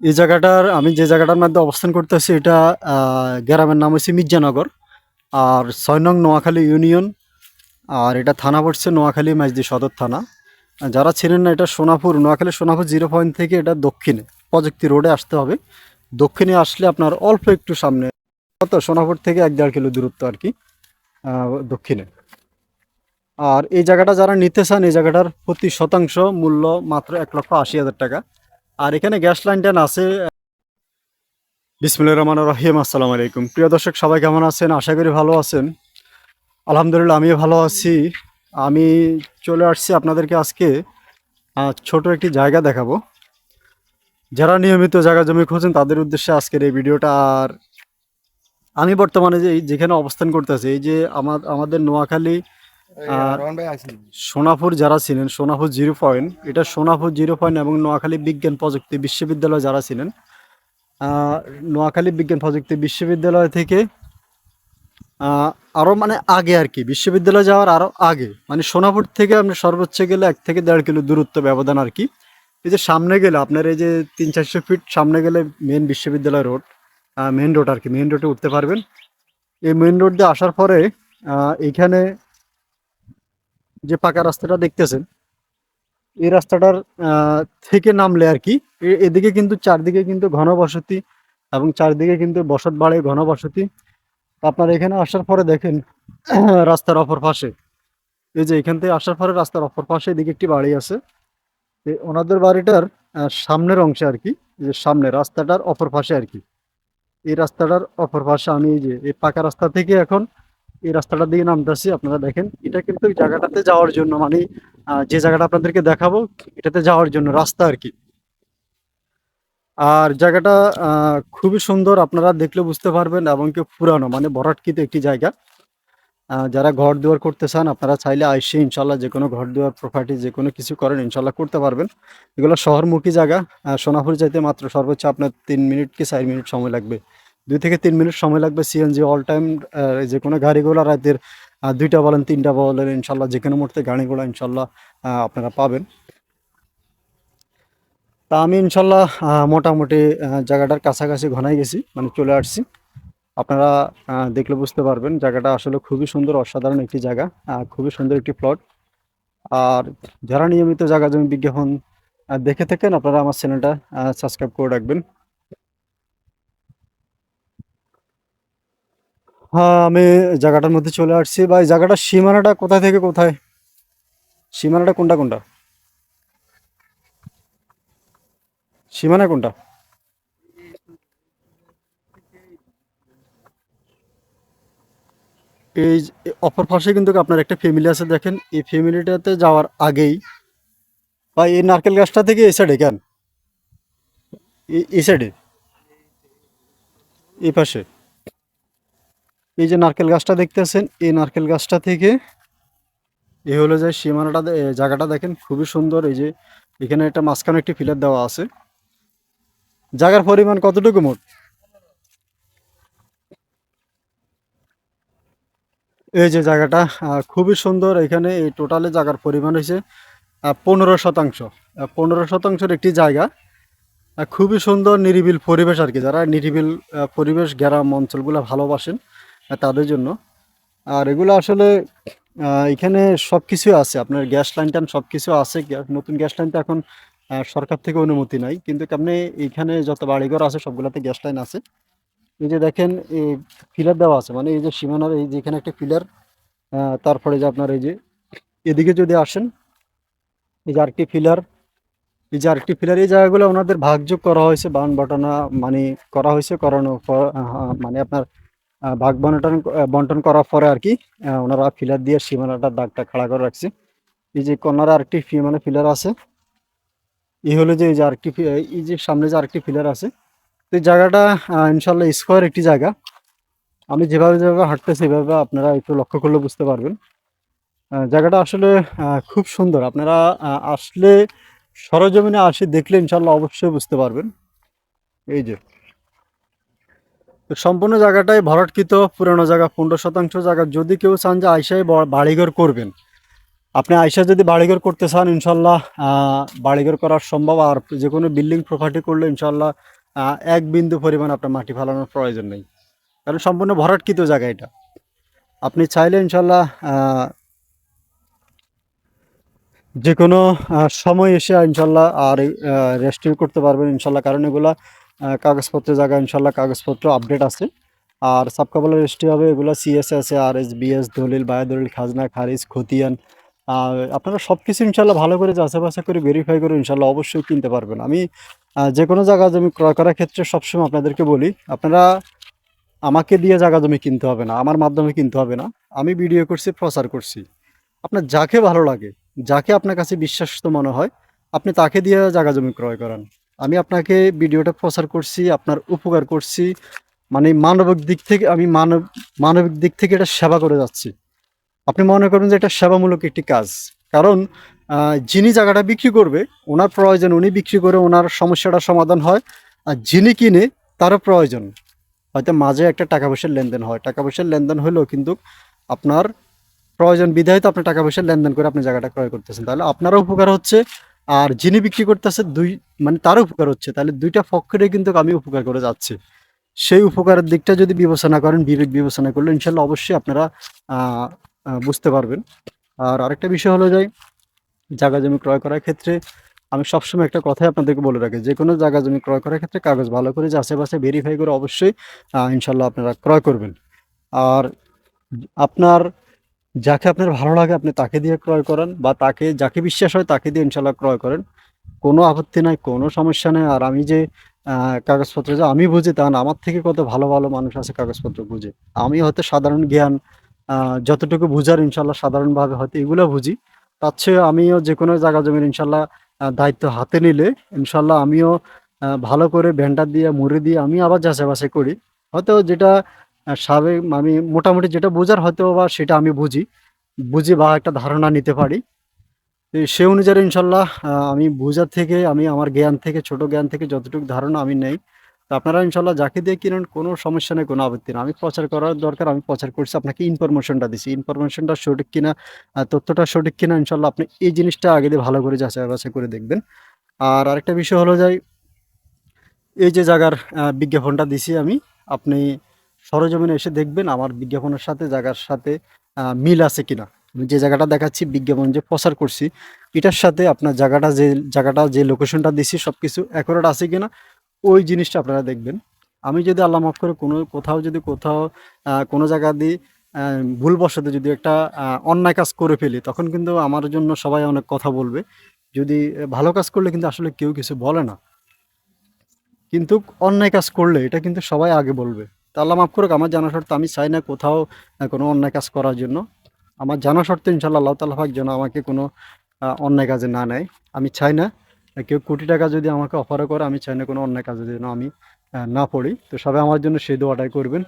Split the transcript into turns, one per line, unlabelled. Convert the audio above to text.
এই জায়গাটার, আমি যে জায়গাটার মধ্যে অবস্থান করতেছি, এটা গ্রামের নাম হচ্ছে মির্জানগর। আর ছয় নং নোয়াখালী ইউনিয়ন, আর এটা থানা পড়ছে নোয়াখালী মাইজদি সদর থানা। যারা ছিলেন না, এটা সোনাপুর, নোয়াখালী সোনাপুর জিরো পয়েন্ট থেকে এটা দক্ষিণে, প্রযুক্তি রোডে আসতে হবে। দক্ষিণে আসলে আপনার অল্প একটু সামনে, কত? সোনাপুর থেকে এক দেড় কিলো দূরত্ব আর কি দক্ষিণে। আর এই জায়গাটা যারা নিতে চান, এই জায়গাটার প্রতি শতাংশ মূল্য মাত্র এক লক্ষ আশি হাজার টাকা। আর এখানে গ্যাস লাইন টাইন আছে। বিসমুল্লাহ রহমান রহিম, আসসালামু আলাইকুম। প্রিয় দর্শক, সবাই কেমন আছেন? আশা করি ভালো আছেন। আলহামদুলিল্লাহ, আমিও ভালো আছি। আমি চলে আসছি আপনাদেরকে আজকে ছোট একটি জায়গা দেখাবো। যারা নিয়মিত জায়গা জমি খোঁজেন তাদের উদ্দেশ্যে আজকের এই ভিডিওটা। আর আমি বর্তমানে যে যেখানে অবস্থান করতেছি, এই যে আমার আমাদের নোয়াখালী সোনাপুর যারা ছিলেন সোনাপুর জিরো পয়েন্ট এটা সোনাপুর জিরো পয়েন্ট এবং নোয়াখালী বিজ্ঞান প্রযুক্তি বিশ্ববিদ্যালয় যারা ছিলেন নোয়াখালী বিজ্ঞান প্রযুক্তি বিশ্ববিদ্যালয় থেকে আরও মানে আগে আর কি বিশ্ববিদ্যালয় যাওয়ার আরও আগে মানে সোনাপুর থেকে আপনি সর্বোচ্চ গেলে এক থেকে দেড় কিলো দূরত্ব ব্যবধান আর কি। এই যে সামনে গেলে আপনার এই যে তিন চারশো ফিট সামনে গেলে মেন বিশ্ববিদ্যালয় রোড মেন রোড আর কি মেন রোডে উঠতে পারবেন। এই মেন রোড দিয়ে আসার পরে এইখানে যে পাকা রাস্তাটা দেখতেছেন, এই রাস্তাটার থেকে নামলে আর কি এদিকে কিন্তু চারদিকে কিন্তু ঘনবসতি এবং চারদিকে কিন্তু বসত বাড়ে ঘনবসতি। তো আপনার এখানে আসার পরে দেখেন, রাস্তার অপর পাশে, এই যে এখান থেকে আসার পরে রাস্তার অপর পাশে এদিকে একটি বাড়ি আছে। ওনাদের বাড়িটার সামনের অংশে আর কি যে সামনে রাস্তাটার অপর পাশে আর কি। এই রাস্তাটার অপর পাশে আমি এই যে, এই পাকা রাস্তা থেকে এখন এই রাস্তাটার দিকে নামতেছি, আপনারা দেখেন। এটা কিন্তু এই জায়গাটাতে যাওয়ার জন্য মানে যে জায়গাটা আপনাদেরকে দেখাবো, এটাতে যাওয়ার জন্য রাস্তা আর কি। আর জায়গাটা খুবই সুন্দর, আপনারা দেখলে বুঝতে পারবেন, এবং কি পুরানো মানে ভরাটকৃত একটি জায়গা। যারা ঘর দুয়ার করতে চান, আপনারা চাইলে আইসে ইনশাল্লাহ যে কোনো ঘর দুয়ার প্রপার্টি যে কোনো কিছু করেন ইনশাল্লাহ করতে পারবেন। এগুলো শহরমুখী জায়গা সোনাপুর যাইতে মাত্র সর্বোচ্চ আপনার তিন মিনিট কি চার মিনিট সময় লাগবে। দুই থেকে তিন মিনিট সময় লাগবে সিএনজি অল টাইম যে কোনো গাড়িগুলো রাতের দুইটা বলেন, তিনটা বলেন, ইনশাল্লাহ যে কোনো মুহূর্তে গাড়িগুলো ইনশাল্লাহ আপনারা পাবেন। তা আমি ইনশাল্লাহ মোটামুটি জায়গাটার কাছাকাছি ঘনাই গেছি মানে চলে আসছি। আপনারা দেখলে বুঝতে পারবেন, জায়গাটা আসলে খুবই সুন্দর, অসাধারণ একটি জায়গা খুবই সুন্দর একটি প্লট আর যারা নিয়মিত জায়গা জমি বিজ্ঞাপন দেখে থাকেন, আপনারা আমার চ্যানেলটা সাবস্ক্রাইব করে রাখবেন। হ্যাঁ আমি জায়গাটার মধ্যে চলে আসছি। বা এই জায়গাটার সীমানাটা কোথায় থেকে কোথায়? সীমানাটা কোনটা কোনটা? সীমানা কোনটা? এই অপর পাশে কিন্তু আপনার একটা ফ্যামিলি আছে, দেখেন। এই ফ্যামিলিটাতে যাওয়ার আগেই বা এই নারকেল গাছটা থেকে এই সাইডে কেন? এই সাইডে এই পাশে? এই যে নারকেল গাছটা দেখতেছেন, এই নারকেল গাছটা থেকে এই হলো যে সীমানাটা জায়গাটা দেখেন, খুবই সুন্দর। এই যে এখানে একটা মাঝখানে একটি ফিলার দেওয়া আছে। জায়গার পরিমাণ কতটুকু মোট? এই যে জায়গাটা খুবই সুন্দর। এখানে এই টোটালে জায়গার পরিমাণ হয়েছে পনেরো শতাংশ। পনেরো শতাংশের একটি জায়গা। খুবই সুন্দর নিরিবিল পরিবেশ আর কি। যারা নিরিবিল পরিবেশ, গ্রাম, অঞ্চলগুলো ভালোবাসেন তাদের জন্য। আর এগুলো আসলে এখানে সব কিছু আছে। আপনার গ্যাস লাইন টাইন সব কিছু আছে নতুন গ্যাস লাইন তো এখন সরকার থেকে অনুমতি নাই। কিন্তু আপনি এখানে যত বাড়িঘর আছে, সবগুলোতে গ্যাস লাইন আছে। এই যে দেখেন এই ফিলার দেওয়া আছে। মানে এই যে সীমানার, এই যে এখানে একটা ফিলার তারপরে যে আপনার এই যে, এদিকে যদি আসেন, এই যে আরেকটি ফিলার, এই যে আরেকটি ফিলার, এই জায়গাগুলো ওনাদের ভাগযোগ করা হয়েছে। বান বটনা মানে করা হয়েছে করানোর মানে আপনার ভাগ বন্টন বন্টন করার পরে আর কি ওনারা ফিলার দিয়ে সীমানাটার দাগটা খাড়া করে রাখছে। এই যে কর্নারে আরেকটি মানে ফিলার আছে। এই হলো যে এই যে আরেকটি এই যে সামনে যে আরেকটি ফিলার আছে। তো এই জায়গাটা ইনশাল্লাহ স্কোয়ার একটি জায়গা। আমি যেভাবে যেভাবে হাঁটতেছি, সেভাবে আপনারা একটু লক্ষ্য করলে বুঝতে পারবেন। জায়গাটা আসলে খুব সুন্দর। আপনারা আসলে সরজমিনে আসে দেখলে ইনশাল্লাহ অবশ্যই বুঝতে পারবেন। এই যে। সম্পূর্ণ জায়গাটাই ভরাটকৃত, পুরানো জায়গা পনেরো শতাংশ জায়গা। যদি কেউ চান যে আইসাই বাড়িঘর করবেন, আপনি আইসা যদি বাড়িঘর করতে চান, ইনশাল্লাহ বাড়িঘর করার সম্ভব। আর যে কোনো বিল্ডিং প্রপার্টি করলে ইনশাল্লাহ এক বিন্দু পরিমাণ আপনার মাটি ফালানোর প্রয়োজন নেই। কারণ সম্পূর্ণ ভরাটকৃত জায়গা এটা। আপনি চাইলে ইনশাল্লাহ যে কোনো সময় এসে ইনশাল্লাহ আর রেস্টিউ করতে পারবেন ইনশাল্লাহ। কারণ এগুলা কাগজপত্রের জায়গায় ইনশাল্লাহ কাগজপত্র আপডেট আছে। আর সাবকাবলা রেজিস্ট্রি হবে এগুলো সিএস আছে আর এস বিএস দলিল বায়ো দলিল খাজনা, খারিজ, খতিয়ান আপনারা সব কিছু ইনশাল্লাহ ভালো করে যাচাই বাছাই করে ভেরিফাই করে ইনশাল্লাহ অবশ্যই কিনতে পারবেন। আমি যে কোনো জায়গা জমি ক্রয় করার ক্ষেত্রে সবসময় আপনাদেরকে বলি, আপনারা আমাকে দিয়ে জায়গা জমি কিনতে হবে না, আমার মাধ্যমে কিনতে হবে না। আমি ভিডিও করছি, প্রচার করছি। আপনার যাকে ভালো লাগে, যাকে আপনার কাছে বিশ্বাসত মনে হয়, আপনি তাকে দিয়ে জায়গা জমি ক্রয় করান। আমি আপনাকে ভিডিওটা প্রচার করছি, আপনার উপকার করছি মানে মানবিক দিক থেকে, আমি মানব, মানবিক দিক থেকে এটা সেবা করে যাচ্ছি। আপনি মনে করুন যে এটা সেবামূলক একটি কাজ। কারণ যিনি জায়গাটা বিক্রি করবে, ওনার প্রয়োজন, উনি বিক্রি করে ওনার সমস্যাটা সমাধান হয়, আর যিনি কিনে, তারও প্রয়োজন। হয়তো মাঝে একটা টাকা পয়সার লেনদেন হয়। টাকা পয়সার লেনদেন হলেও কিন্তু আপনার প্রয়োজন বিধায় তো আপনি টাকা পয়সার লেনদেন করে আপনি জায়গাটা ক্রয় করতেছেন। তাহলে আপনারও উপকার হচ্ছে আর যিনি বিক্রি করতেছে দুই মানে তারও উপকার হচ্ছে। তাহলে দুইটা পক্ষেরই কিন্তু আমি উপকার করে যাচ্ছি। সেই উপকারের দিকটা যদি বিবেচনা করেন, বিবেক বিবেচনা করলে ইনশাল্লাহ অবশ্যই আপনারা বুঝতে পারবেন। আর আরেকটা বিষয় হলো যাই জায়গা জমি ক্রয় করার ক্ষেত্রে আমি সবসময় একটা কথাই আপনাদেরকে বলে রাখি, যে কোনো জায়গা জমি ক্রয় করার ক্ষেত্রে কাগজ ভালো করে যে আশেপাশে ভেরিফাই করে অবশ্যই ইনশাল্লাহ আপনারা ক্রয় করবেন। আর আপনার যাকে আপনার ভালো লাগে আপনি তাকে দিয়ে ক্রয় করেন বা তাকে, যাকে বিশ্বাস হয় তাকে দিয়ে ইনশাল্লাহ ক্রয় করেন। কোনো আপত্তি নাই, কোনো সমস্যা নেই। আর আমি যে কাগজপত্র যে আমি বুঝি তা না, আমার থেকে কত ভালো ভালো মানুষ আছে কাগজপত্র বুঝে। আমি হয়তো সাধারণ জ্ঞান যতটুকু বুঝার ইনশাল্লাহ সাধারণভাবে হয়তো এগুলো বুঝি। তার চেয়ে আমিও যে কোনো জায়গা জমির ইনশাল্লাহ দায়িত্ব হাতে নিলে ইনশাল্লাহ আমিও ভালো করে ভেন্ডার দিয়ে, মুড়ি দিয়ে আমি আবার যাচাই বাছাই করি। হয়তো যেটা স্বাভাবিক আমি মোটামুটি যেটা বোঝার হয়তো বা সেটা আমি বুঝি। বুঝি বা একটা ধারণা নিতে পারি। সে অনুযায়ী ইনশাল্লাহ আমি বোঝার থেকে, আমি আমার জ্ঞান থেকে, ছোট জ্ঞান থেকে যতটুকু ধারণা আমি নেই, তো আপনারা ইনশাল্লাহ যাকে দিয়ে কিনেন, কোনো সমস্যা নেই, কোনো আপত্তি না আমি প্রচার করার দরকার, আমি প্রচার করছি, আপনাকে ইনফরমেশনটা দিছি। ইনফরমেশনটা সঠিক কিনা তথ্যটা সঠিক কিনা, ইনশাল্লাহ আপনি এই জিনিসটা আগে দিয়ে ভালো করে যাচাই বাছাই করে দেখবেন। আর আরেকটা বিষয় হলো যাই এই যে জায়গার বিজ্ঞাপনটা দিছি আমি, আপনি সরজমিনে এসে দেখবেন আমার বিজ্ঞাপনের সাথে, জায়গার সাথে মিল আছে কিনা। যে জায়গাটা দেখাচ্ছি, বিজ্ঞাপন যে প্রচার করছি, এটার সাথে আপনার জায়গাটা যে জায়গাটা যে লোকেশনটা দিছি সব কিছু অ্যাকোরেট আছে কিনা, ওই জিনিসটা আপনারা দেখবেন। আমি যদি আল্লাহ মাফ করে কোনো, কোথাও যদি কোথাও কোনো জায়গা দিয়ে ভুলবশত যদি একটা অন্যায় কাজ করে ফেলি, তখন কিন্তু আমার জন্য সবাই অনেক কথা বলবে। যদি ভালো কাজ করলে কিন্তু আসলে কেউ কিছু বলে না। কিন্তু অন্যায় কাজ করলে এটা কিন্তু সবাই আগে বলবে। তা আল্লাহ মাফ করুক, আমার জানা শর্তে আমি চাই না কোথাও কোনো অন্যায় কাজ করার জন্য। আমার জানা শর্তে ইনশাল্লাহ আল্লাহ তালা যেন আমাকে কোনো অন্যায় কাজে না নেয়। আমি চাই না কেউ কোটি টাকা যদি আমাকে অফারও করে, আমি চাই না কোনো অন্যায় কাজে যেন আমি না পড়ি। তো সবাই আমার জন্য সেই দোয়াটাই করবেন।